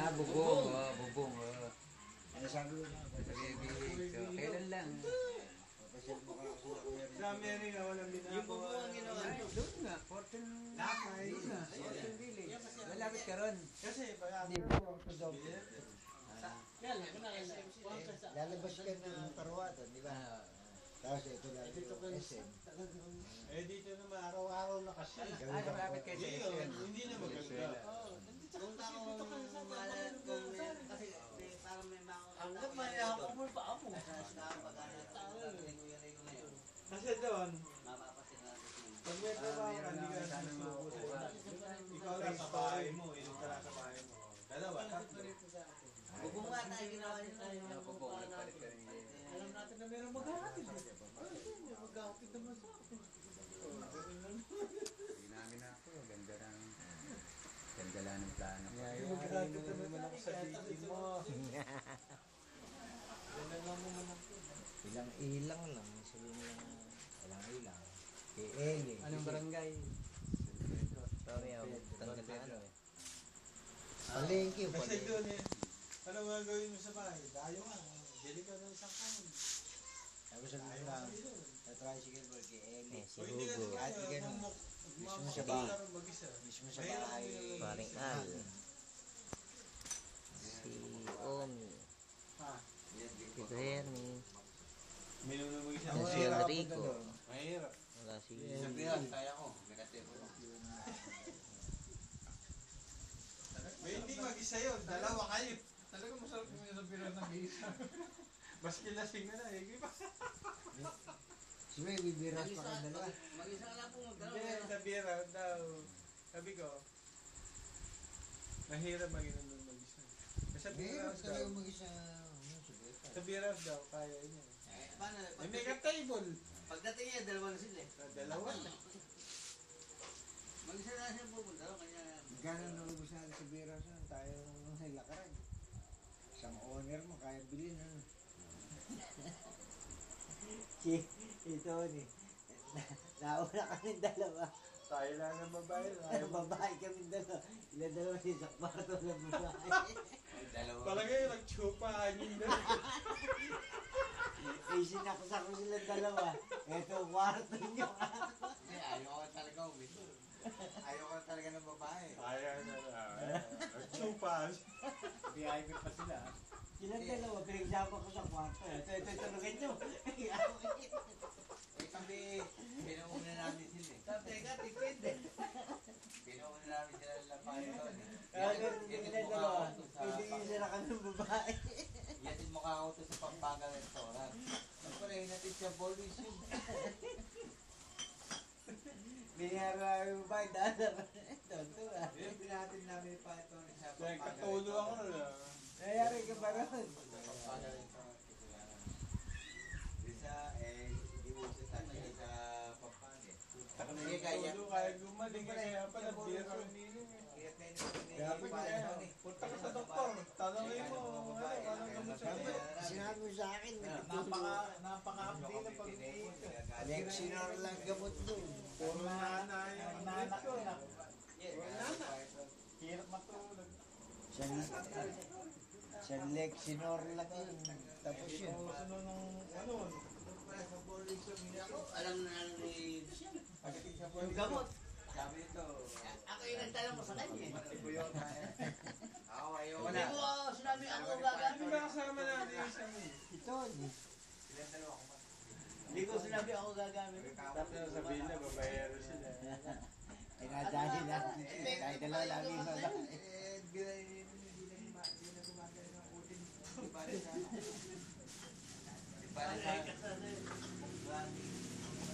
Ah, bubong. Oh, bubong. Oh. Ano sabi ko na? Sa bibig. So, kailan lang? Mo sa Amerika, walang Yung ginagawa. bubong ang ginawa Ay, doon nga. Fortune. Doon nga. Fortune Village. Malapit ka ron. Kasi, pag Hindi po ako daw. Yan, yan, yan. Lalabas ka ng Tarwatan, di ba? Ah, Tapos ito lang yung SM. Eh, dito naman, araw-araw na kasi. ah, malapit kayo sa Hindi, SM. hindi na maganda. Kung tao malat kung may, kasi may, parang may mga... Hanggang may nakakubol pa ako. Sa sa pagkana, Rico ngayon, Kasi doon, mapapasin natin yun. pag may trabaho ka, hindi ka Sana nasusuko makukuha. Ikaw lang sa bahay mo, lang sa bahay mo. Dalawa, tatlo. Bubong nga tayo ginawa nyo tayo. Ano po, bubong. Nagpalit ka rin ngayon. Alam natin na meron maghahatid. Maghahatid naman sa akin. Hindi namin na ako. Ganda ng... Ganda lang ng plano ko. Magkakit na naman ako sa DJ mo. Ilang ilang lang. Sabi mo lang, ilang ilang. Kay Eli. Anong barangay? Sorry, ako. Tanggal na ano eh. Palengke, Kasi palengke. doon eh, ano nga gawin mo sa bahay? Dayo nga, bili ka ng isang. Tapos sabi mo lang, sa tricycle boy kay Eli. O hindi ka na Kahit kaya, ganun. mamok, Mismo sa bahay. ka rin mag-isa. Mismo sa Mahirap bahay. yun. Paring Al. Si Omi. Ha? Si Bernie. Minunong mo isa. Si Mahirap Enrico. ako doon. Mahirap. Wala si... Sabihan, kaya ko. May hindi mag-isa yun, dalawa kayo. Talaga masarap yung sa piran ng isa. Mas kilasing na na, eh. Iba. Sige, bibiras pa kayo dalawa. Mag-isa ka lang po magdalawa. Hindi, sabi raw daw. Sabi ko, mahirap maging nandun mag-isa. Kasi Mahirap daw, talaga mag-isa. Ano, sige. sabi raw daw, kaya niya. Eh, paano? May mega table. Pagdating niya, dalawa na sila eh. Dalawa na. Mag-isa na siya pupunta. Kanya, Magkano naubos natin sa biras na tayo ng lakaran. Isang owner mo, kaya bilhin ano. si, ito ni. Nauna kami dalawa. Tayo lang ng babae. Ay, babae kami dalawa. Ilan dalawa si sa kwarto ng babae. Dalawa. Talaga yung nagchupa hangin na. eh, sinaksak ko sila dalawa. Ito, kwarto nyo. Ayaw ko talaga umito. Ayaw ko talaga ng babae. Kaya na na. Nagchupa. Biyay pa sila. Sila dalawa, pinagsama ko sa kwarto. Ito, ito, tulungan nyo. Eh kami, pinuuna namin sila eh. sabi ka, tipid eh. Pinuuna namin sila lang pa ito. Kaya ganun din sila dalawa. Hindi sila kami ng babae. Yatin mo ka ako to sa Pampanga restaurant. Siyempre, natin siya bolis yun. Babae, dalawa. Ito, ito ah. Yung pinatin namin pa ito sa Kaya Pampanga katulo ako na. Nangyari ka ba ron? Pampanga lang. Isa, eh, di mo sa tayo sa Pampanga. Sige, kaya. Katulo kaya gumaling. Kaya pala eh. Kaya pwede ko Kaya pag eh, punta ka sa doktor, tanongin mo, ano, anong gamot sa iyo? Sinabi mo sa akin, Napaka, napaka-update na pag Lexinor lang gamot doon. Puro nanay ang Nanak ko. ko na. Hirap matulog. Sa, sa Lexinor lang yun. Tapos yun. Ano nung, ano, Alam na alam ni sa yung gamot. Sabi ito, Ako yung nagtanong mo sa kanya eh. ko. Ako, Hindi na. mo ako sinabi ako Hindi gagamit. ba kasama natin yung Ito, Silang dalawa ko Hindi ko sinabi ako gagamit. Tapos sabihin na, babayero sila. ay nadali natin sila. Kahit dalawa lagi yung babae. Eh, di na hindi na guma- di na gumagana ng utin. Di pa rin sa... Di pa rin sa...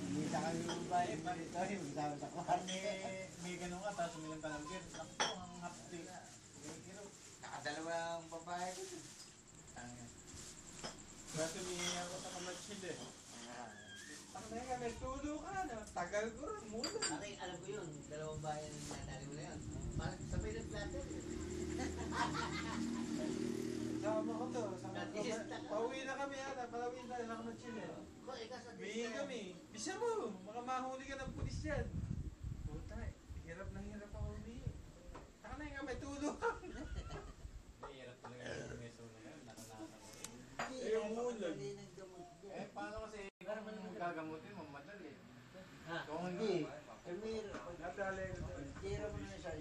Hindi kami yung babae. Ito yung kasama sa kwarto. May, may ganun ka, tapos umilang ka ng beer. Naku, ang hapdi. May giro. Nakadalawa ang babae ko. Kasi humingi ako sa kamatsil eh. Ang nga, may tulo ka na. Tagal ko rin, muna. Aking alam ko yun, dalawang bayan na nadali mo na yun. Parang sabay ng platter. Sama ko to. Sama ko. Pauwi na kami ata. Palawin tayo sa kamatsil eh. Ko, ikaw sa Humingi kami. Bisa mo, baka mahuli ka ng pulis yan.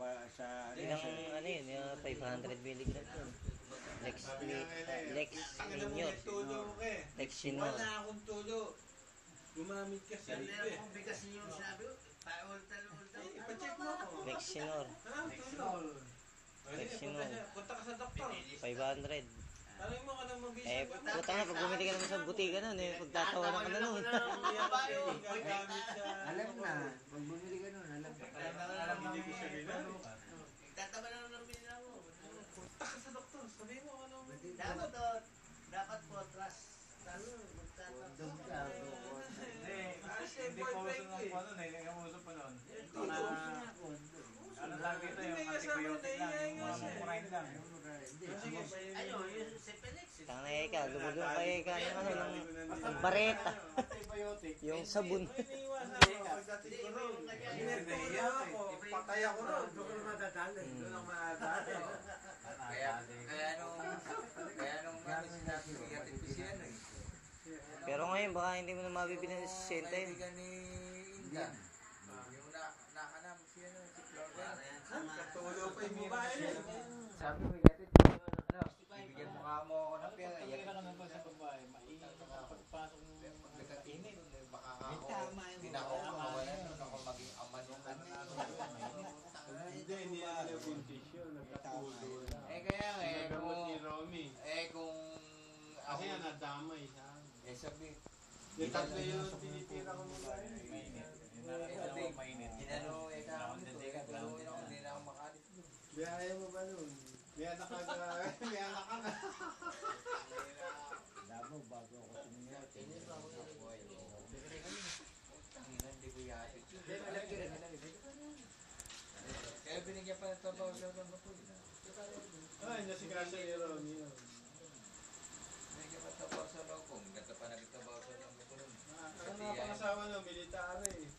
ba, sa, Ilang ano yun, yung 500 milligram yun. Lex, Lex Senior. Tulo ko eh. Lex Senior. Wala akong tulo. Gumamit ka sa Yan libre. meron kong bigas niyo sabi ko. Paulta-ulta. Eh, ipacheck mo ako. Lex Senior. Ah, tulo. Ay, Lexinol. punta ka sa doktor. 500. Tanong mo ka ng mabisa. Eh, puta nga, pag bumili ka naman sa butika nun, eh, pagtatawanan ka na nun. Alam na, pag bumili ka nun, alam na. alam hindi ko siya ginagawa. Tataba na lang ng binila mo. Punta ka sa doktor. Sabihin mo ano. Dapat to, dapat po, trust. Ano, magtatanong. Doon ka, Hindi, Ah, siya, hindi pa uso ng eh. ano, eh, yung uso pa noon. Ano lang dito, yung sabi, antibiotic lang, yung mga siya. mumurahin lang. Ayun, yung si Felix. Tanga na ka, lumulong ka eh, ka ng ano, ng, bareta. Yung sabon. Ko. Patay ako ron. Doon ka na madadali. Doon ang madadali. Kaya, kaya nung, kaya nung ano sinabi ko, yatin ko si ano eh. Pero ngayon, baka hindi mo na mabibili ng 60 yun. Kaibigan ni Inga. Yung na, nakanam si ano, si Florida. Tulo pa yung babae. Sabi ko, yatin ko, ano, bibigyan mo nga mo ako ng pera. Pag Yatin ka naman sa babae, mainit ka pagpasok ng Pagkatinit, baka nga ako, hindi na ako makawalan nun ako maging ama nung Hindi, hindi na yun. Nagkatulo na. Eh kaya eh kung, eh kung Kasi nadamay sa. Eh sabi, Yung tatlo yung tinitira ko mula yun. mainit. Yung nararamdaman ko mainit. Inano, eh kaya ako, tulungan ako, hindi na ako makalit. Biyaya mo ba nun? May anak ka na. May anak ka na. Damo, bago ako tumingin. Tanginan, di ko yatit. Kaya binigyan pa ng trabaho sa mga po. Ay, nasikaso ni Romy ng trabaho sa mga po. Ganda pa nagtrabaho sa mga po. Ano nga pangasawa no, military.